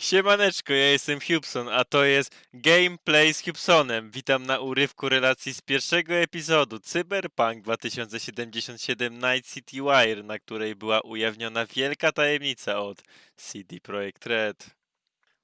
Siemaneczko, ja jestem Hubson, a to jest Gameplay z Hubsonem. Witam na urywku relacji z pierwszego epizodu Cyberpunk 2077 Night City Wire, na której była ujawniona wielka tajemnica od CD Projekt Red.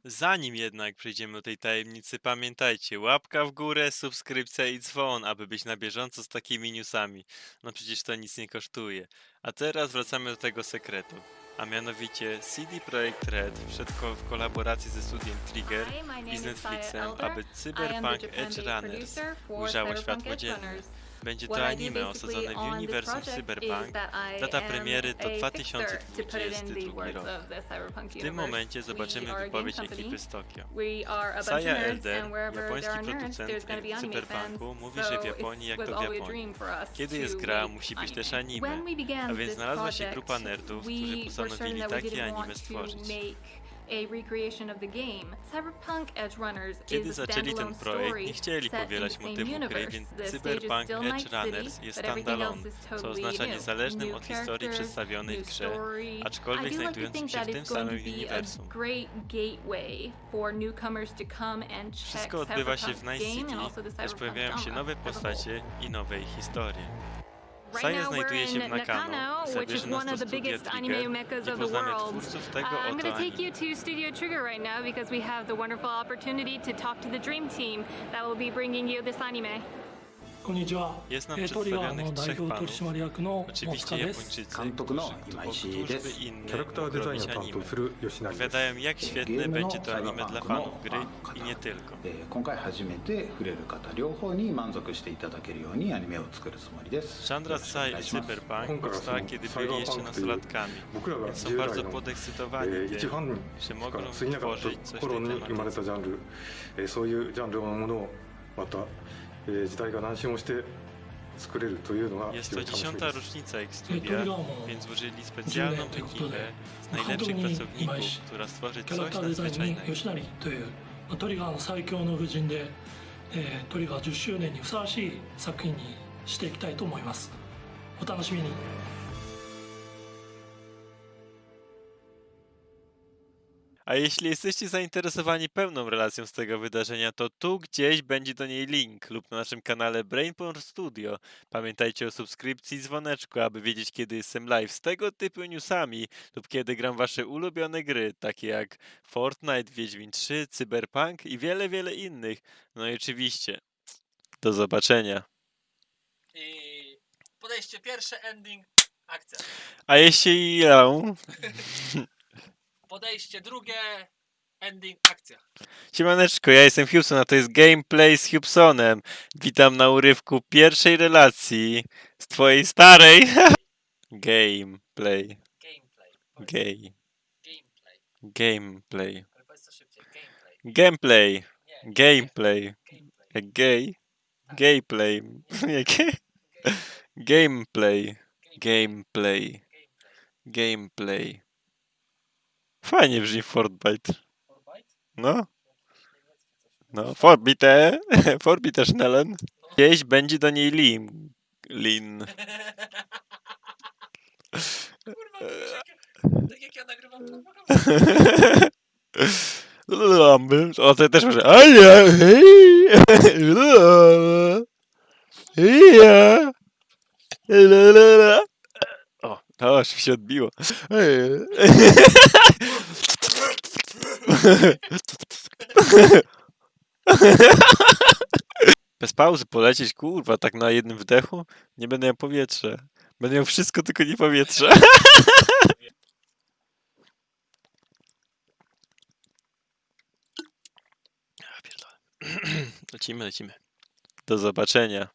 Zanim jednak przejdziemy do tej tajemnicy, pamiętajcie, łapka w górę, subskrypcja i dzwon, aby być na bieżąco z takimi newsami. No przecież to nic nie kosztuje. A teraz wracamy do tego sekretu. A mianowicie CD Projekt Red wszedł ko- w kolaboracji ze studiem Trigger i z Netflixem, aby Cyberpunk Edge Runners ujrzało światło dzienne. Będzie to anime osadzone w uniwersum Cyberpunk. Data premiery to a fixer, to put it in the 2022 words rok. W tym momencie zobaczymy wypowiedź ekipy z Tokio. Saya Elder, japoński producent cyberpunku, mówi, że w Japonii jak to w Japonii. Kiedy jest gra, musi być też anime. A więc znalazła się grupa nerdów, którzy postanowili takie anime stworzyć. A recreation of the game. Cyberpunk Edge Runners Kiedy is a zaczęli ten standalone projekt, story nie chcieli set in powielać the same motywu gry, universe. więc The stage is Cyberpunk still Edge Night City, Runners jest but everything else standalone, is co totally oznacza new. niezależnym New od historii characters, przedstawionej w new grze, story. aczkolwiek do like to znajdującym think się that w tym it's going to samym be a uniwersum. great gateway for newcomers to come and check Wszystko odbywa się w Cyberpunk's Night game City, and also the lecz Cyberpunk pojawiają się genre nowe as a whole. postacie i nowe ich historie. Right now we're in Nakano, which is one of the biggest anime mechas of the world. Uh, I'm going to take you to Studio Trigger right now because we have the wonderful opportunity to talk to the Dream Team that will be bringing you this anime. こんにちは。トリガーの代表取締役のスカです。監督の今石です。キャラクターデザインを担当する吉成です。ゲームのサイバーパンクのファン方、今回初めて触れる方両方に満足していただけるようにアニメを作るつもりです。よろしくお願いします。今回はそのサイバーパンクという僕らが従来の一番ァンか過ぎなかった頃に生まれたジャンル、そういうジャンルのものをまたえー、時代が何周もして作れるというのが非常に楽しみでう。トリガーの最強の布陣で、えー、トリガー10周年にふさわしい作品にしていきたいと思います。お楽しみに。A jeśli jesteście zainteresowani pełną relacją z tego wydarzenia, to tu gdzieś będzie do niej link lub na naszym kanale Brainporn Studio. Pamiętajcie o subskrypcji i dzwoneczku, aby wiedzieć kiedy jestem live z tego typu newsami lub kiedy gram wasze ulubione gry, takie jak Fortnite, Wiedźmin 3, Cyberpunk i wiele, wiele innych. No i oczywiście, do zobaczenia. I podejście pierwsze, ending, akcja. A jeśli ja... Podejście drugie, ending, akcja. Siemaneczko, ja jestem Hubson, a to jest Gameplay z Hubsonem. Witam na urywku pierwszej relacji z twojej starej. Gameplay. Gameplay. Powiedz Gay. Gameplay. Gameplay. Ale powiedz to szybciej. Gameplay. Gameplay. Nie. Gameplay. Gameplay. Jak gay. Gameplay. Gameplay. Gameplay. Gameplay. Fajnie brzmi Fortnite. No. No, Forbite. Forbite Schnellen. Gdzieś będzie do niej lin. Lin. Kurwa, to jak, tak jak ja nagrywam to. O, to też może. Hej. Ja. La, la, la. O, o, aż mi się odbiło. Bez pauzy polecieć, kurwa, tak na jednym wdechu? Nie będę miał powietrza. Będę miał wszystko, tylko nie powietrze. Lecimy, lecimy. Do zobaczenia.